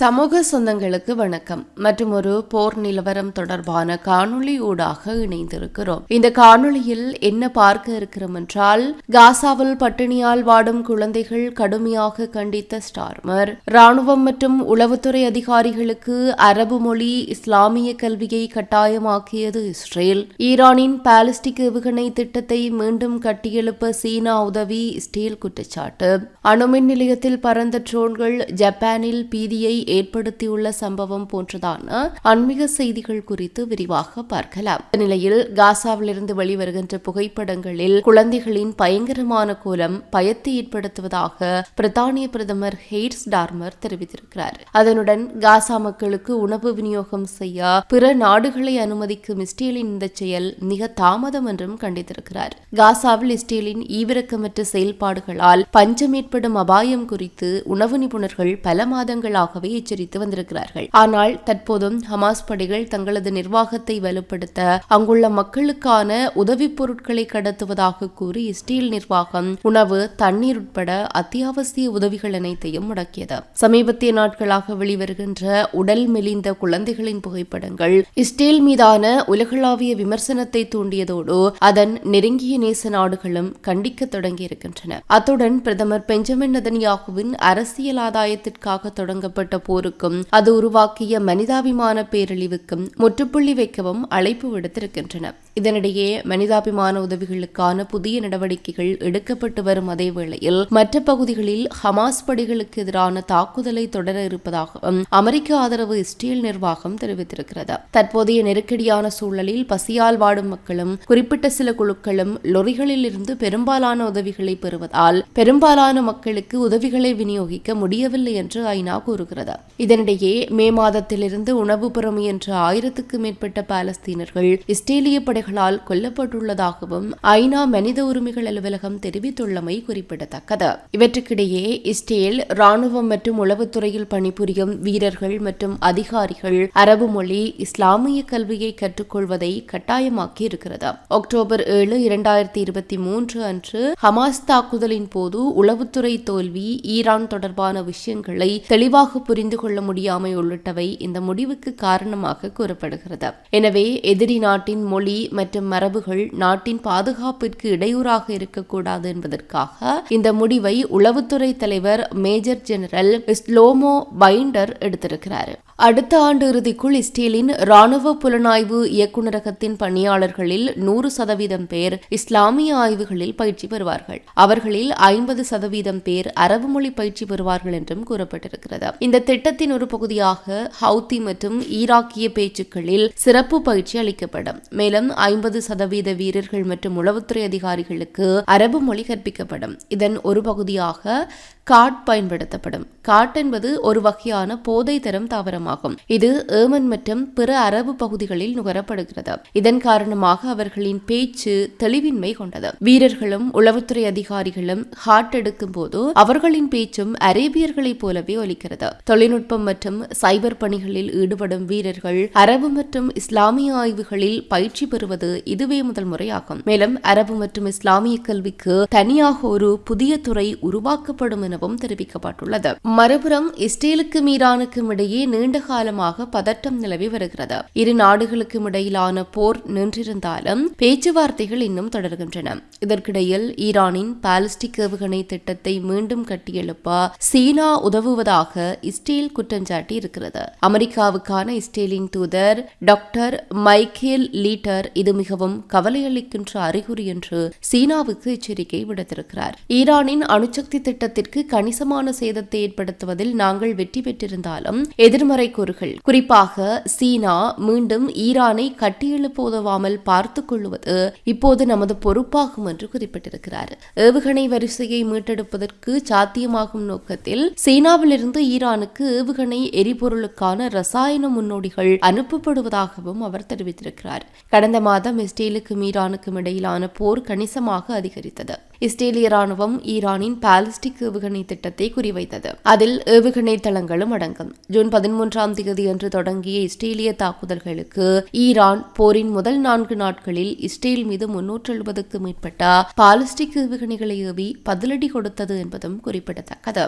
சமூக சொந்தங்களுக்கு வணக்கம் மற்றும் ஒரு போர் நிலவரம் தொடர்பான காணொளி ஊடாக இணைந்திருக்கிறோம். இந்த காணொளியில் என்ன பார்க்க இருக்கிறோம் என்றால் காசாவில் பட்டினியால் வாடும் குழந்தைகள் கடுமையாக கண்டித்த ஸ்டார்மர். ராணுவம் மற்றும் உளவுத்துறை அதிகாரிகளுக்கு அரபு மொழி இஸ்லாமிய கல்வியை கட்டாயமாக்கியது இஸ்ரேல். ஈரானின் பாலிஸ்டிக் ஏவுகணை திட்டத்தை மீண்டும் கட்டியெழுப்ப சீனா உதவி ஸ்டீல் குற்றச்சாட்டு. அணுமின் நிலையத்தில் பறந்த ட்ரோன்கள் ஜப்பானில் பீதியை ஏற்படுத்தியுள்ள சம்பவம் போன்றதான ஆன்மீக செய்திகள் குறித்து விரிவாக பார்க்கலாம். இந்த நிலையில் காசாவிலிருந்து வெளிவருகின்ற புகைப்படங்களில் குழந்தைகளின் பயங்கரமான கோலம் பயத்தை ஏற்படுத்துவதாக பிரித்தானிய பிரதமர் ஹெய்ட்ஸ் டார்மர் தெரிவித்திருக்கிறார். அதனுடன் காசா மக்களுக்கு உணவு விநியோகம் செய்ய பிற நாடுகளை அனுமதிக்கும் இஸ்ரேலின் இந்த செயல் மிக தாமதம் என்றும் கண்டித்திருக்கிறார். காசாவில் இஸ்ரேலின் ஈவிரக்கமற்ற செயல்பாடுகளால் பஞ்சம் ஏற்படும் அபாயம் குறித்து உணவு நிபுணர்கள் பல மாதங்களாகவே எச்சரித்து வந்திருக்கிறார்கள். ஆனால் தற்போதும் ஹமாஸ் படைகள் தங்களது நிர்வாகத்தை வலுப்படுத்த அங்குள்ள மக்களுக்கான உதவிப் பொருட்களை கடத்துவதாக கூறி இஸ்ரேல் நிர்வாகம் உணவு தண்ணீர் உட்பட அத்தியாவசிய உதவிகள் அனைத்தையும் முடக்கியது. சமீபத்திய நாட்களாக வெளிவருகின்ற உடல் மெலிந்த குழந்தைகளின் புகைப்படங்கள் இஸ்ரேல் மீதான உலகளாவிய விமர்சனத்தை தூண்டியதோடு அதன் நெருங்கிய நேச நாடுகளும் கண்டிக்க தொடங்கியிருக்கின்றன. அத்துடன் பிரதமர் பெஞ்சமின் நதன்யாகுவின் அரசியல் ஆதாயத்திற்காக தொடங்கப்பட்ட போருக்கும் அது உருவாக்கிய மனிதாபிமான பேரழிவுக்கும் முற்றுப்புள்ளி வைக்கவும் அழைப்பு விடுத்திருக்கின்றன. இதனிடையே மனிதாபிமான உதவிகளுக்கான புதிய நடவடிக்கைகள் எடுக்கப்பட்டு வரும் அதே வேளையில் மற்ற பகுதிகளில் ஹமாஸ் படைகளுக்கு எதிரான தாக்குதலை தொடர இருப்பதாகவும் அமெரிக்க ஆதரவு இஸ்ரேல் நிர்வாகம் தெரிவித்திருக்கிறது. தற்போதைய நெருக்கடியான சூழலில் பசியால் வாடும் மக்களும் குறிப்பிட்ட சில குழுக்களும் லொரிகளில் இருந்து பெரும்பாலான உதவிகளை பெறுவதால் பெரும்பாலான மக்களுக்கு உதவிகளை விநியோகிக்க முடியவில்லை என்று ஐநா கூறுகிறது. இதனிடையே மே மாதத்திலிருந்து உணவு பெற முயன்ற ஆயிரத்துக்கு மேற்பட்ட பாலஸ்தீனர்கள் இஸ்ரேலிய படைகளால் கொல்லப்பட்டுள்ளதாகவும் ஐநா மனித உரிமைகள் அலுவலகம் தெரிவித்துள்ளமை குறிப்பிடத்தக்கது. இவற்றுக்கிடையே இஸ்ரேல் ராணுவம் மற்றும் உளவுத்துறையில் பணிபுரியும் வீரர்கள் மற்றும் அதிகாரிகள் அரபு மொழி இஸ்லாமிய கல்வியை கற்றுக்கொள்வதை கட்டாயமாக்கி இருக்கிறது அக்டோபர் ஏழு இரண்டாயிரத்தி இருபத்தி மூன்று அன்று ஹமாஸ் தாக்குதலின் போது உளவுத்துறை தோல்வி ஈரான் தொடர்பான விஷயங்களை தெளிவாக புரிந்து கொள்ள முடியாமை உள்ளிட்டவை இந்த முடிவுக்கு காரணமாக கூறப்படுகிறது. எனவே எதிரி நாட்டின் மொழி மற்றும் மரபுகள் நாட்டின் பாதுகாப்பிற்கு இடையூறாக இருக்கக்கூடாது என்பதற்காக இந்த முடிவை உளவுத்துறை தலைவர் மேஜர் ஜெனரல் ஸ்லோமோ பைண்டர் எடுத்திருக்கிறார். அடுத்த ஆண்டு இறுதிக்குள் இஸ்ரேலின் ராணுவ புலனாய்வு இயக்குநரகத்தின் பணியாளர்களில் நூறு சதவீதம் பேர் இஸ்லாமிய ஆய்வுகளில் பயிற்சி பெறுவார்கள். அவர்களில் ஐம்பது சதவீதம் பேர் அரபு மொழி பயிற்சி பெறுவார்கள் என்றும் கூறப்பட்டிருக்கிறது. இந்த திட்டத்தின் ஒரு பகுதியாக ஹவுதி மற்றும் ஈராக்கிய பேச்சுக்களில் சிறப்பு பயிற்சி அளிக்கப்படும். மேலும் ஐம்பது சதவீத வீரர்கள் மற்றும் உளவுத்துறை அதிகாரிகளுக்கு அரபு மொழி கற்பிக்கப்படும். இதன் ஒரு பகுதியாக காட் பயன்படுத்தப்படும். காட் என்பது ஒரு வகையான போதை தரும் தாவரமாகும். இது ஏமன் மற்றும் பிற அரபு பகுதிகளில் நுகரப்படுகிறது. இதன் காரணமாக அவர்களின் பேச்சு தெளிவின்மை கொண்டது. வீரர்களும் உளவுத்துறை அதிகாரிகளும் ஹார்ட் எடுக்கும் போது அவர்களின் பேச்சும் அரேபியர்களைப் போலவே ஒலிக்கிறது. தொழில்நுட்பம் மற்றும் சைபர் பணிகளில் ஈடுபடும் வீரர்கள் அரபு மற்றும் இஸ்லாமிய ஆய்வுகளில் பயிற்சி பெறுவது இதுவே முதல் முறையாகும். மேலும் அரபு மற்றும் இஸ்லாமிய கல்விக்கு தனியாக ஒரு புதிய துறை உருவாக்கப்படும் எனவும் தெரிவிக்கப்பட்டுள்ளது. மறுபுறம் இஸ்ரேலுக்கும் ஈரானுக்கும் இடையே நீண்ட காலமாக பதட்டம் நிலவி வருகிறது. இரு நாடுகளுக்கும் இடையிலான போர் நின்றிருந்தாலும் பேச்சுவார்த்தைகள் இன்னும் தொடர்கின்றன. இதற்கிடையில் ஈரானின் பாலிஸ்டிக் ஏவுகணை திட்டத்தை மீண்டும் கட்டியெழுப்ப சீனா உதவுவதாக இஸ்ரேல் குற்றம் சாட்டி இருக்கிறது அமெரிக்காவுக்கான இஸ்ரேலின் தூதர் டாக்டர் மைக்கேல் லீட்டர் இது மிகவும் கவலையளிக்கின்ற அறிகுறி என்று சீனாவுக்கு எச்சரிக்கை விடுத்திருக்கிறார். ஈரானின் அணுசக்தி திட்டத்திற்கு கணிசமான சேதத்தை ஏற்படுத்துவதில் நாங்கள் வெற்றி பெற்றிருந்தாலும் எதிர்மறை கூறுகள். குறிப்பாக சீனா மீண்டும் ஈரானை கட்டியெழுப்ப உதவாமல் பார்த்துக் கொள்வது இப்போது நமது பொறுப்பாகும் என்று குறிப்பிட்டிருக்கிறார். ஏவுகணை வரிசையை மீட்டெடுப்பதற்கு சாத்தியமாகும் நோக்கத்தில் சீனாவிலிருந்து ஈரானுக்கு ஏவுகணை எரிபொருளுக்கான ரசாயன முன்னோடிகள் அனுப்பப்படுவதாகவும் அவர் தெரிவித்திருக்கிறார். கடந்த மாதம் இஸ்ரேலுக்கும் ஈரானுக்கும் இடையிலான போர் கணிசமாக அதிகரித்தது. இஸ்ரேலிய ராணுவம் ஈரானின் பாலிஸ்டிக் ஏவுகணை திட்டத்தை குறிவைத்தது. அதில் ஏவுகணை தளங்களும் அடங்கும். ஜூன் பதிமூன்றாம் தேதி அன்று தொடங்கிய இஸ்ரேலிய தாக்குதல்களுக்கு ஈரான் போரின் முதல் நான்கு நாட்களில் இஸ்ரேல் மீது முன்னூற்று எழுபதுக்கு மேற்பட்ட பாலிஸ்டிக் ஏவுகணைகளை ஏவி பதிலடி கொடுத்தது என்பதும் குறிப்பிடத்தக்கது.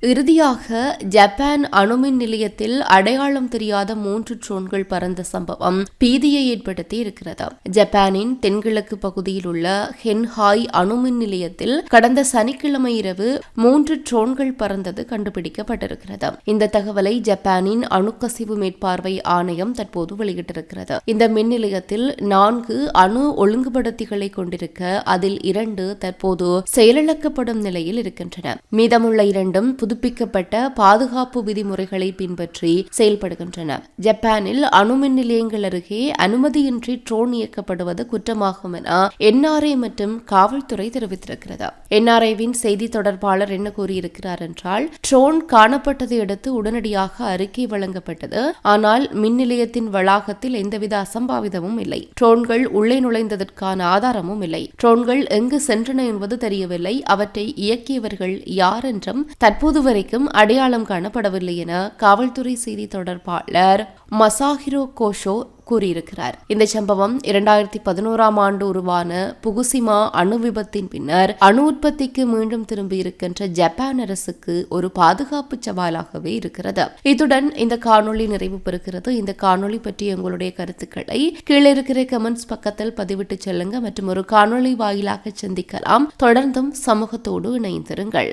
இறுதியாக ஜப்பான் அணுமின் நிலையத்தில் அடையாளம் தெரியாத மூன்று ட்ரோன்கள் பறந்த சம்பவம் பீதியை ஏற்படுத்தி இருக்கிறது. ஜப்பானின் தென்கிழக்கு பகுதியில் உள்ள ஹென்ஹாய் அணுமின் நிலையத்தில் கடந்த சனிக்கிழமை இரவு மூன்று ட்ரோன்கள் பறந்தது கண்டுபிடிக்கப்பட்டிருக்கிறது. இந்த தகவலை ஜப்பானின் அணுக்கசிவு மேற்பார்வை ஆணையம் தற்போது வெளியிட்டிருக்கிறது. இந்த மின் நிலையத்தில் நான்கு அணு ஒழுங்குபடுத்திகளை கொண்டிருக்க அதில் இரண்டு தற்போது செயலிழக்கப்படும் நிலையில் இருக்கின்றன. மீதமுள்ள இரண்டும் புதுப்பிக்கப்பட்ட பாதுகாப்பு விதிமுறைகளை பின்பற்றி செயல்படுகின்றன. ஜப்பானில் அணுமின் நிலையங்கள் அருகே அனுமதியின்றி ட்ரோன் இயக்கப்படுவது குற்றமாகும் என என்ஆர்ஐ மற்றும் காவல்துறை தெரிவித்திருக்கிறது. என்ஆர்ஐவின் செய்தி தொடர்பாளர் என்ன கூறியிருக்கிறார் என்றால் ட்ரோன் காணப்பட்டதை அடுத்து உடனடியாக அறிக்கை வழங்கப்பட்டது. ஆனால் மின் நிலையத்தின் வளாகத்தில் எந்தவித அசம்பாவிதமும் இல்லை. ட்ரோன்கள் உள்ளே நுழைந்ததற்கான ஆதாரமும் இல்லை. ட்ரோன்கள் எங்கு சென்றன என்பது தெரியவில்லை. அவற்றை இயக்கியவர்கள் யார் என்றும் தற்போது வரைக்கும் அடையாளம் காணப்படவில்லை என காவல்துறை செய்தி தொடர்பாளர் மசாஹிரோ கோஷோ கூறியிருக்கிறார். இந்த சம்பவம் இரண்டாயிரத்தி பதினோராம் ஆண்டு உருவான புகுசிமா அணு விபத்தின் பின்னர் அணு உற்பத்திக்கு மீண்டும் திரும்பியிருக்கின்ற ஜப்பான் அரசுக்கு ஒரு பாதுகாப்பு சவாலாகவே இருக்கிறது. இத்துடன் இந்த காணொளி நிறைவு பெறுகிறது. இந்த காணொளி பற்றி உங்களுடைய கருத்துக்களை கீழே இருக்கிற கமெண்ட்ஸ் பக்கத்தில் பதிவிட்டு செல்லுங்க. மற்றும் ஒரு காணொளி வாயிலாக சந்திக்கலாம். தொடர்ந்தும் சமூகத்தோடு இணைந்திருங்கள்.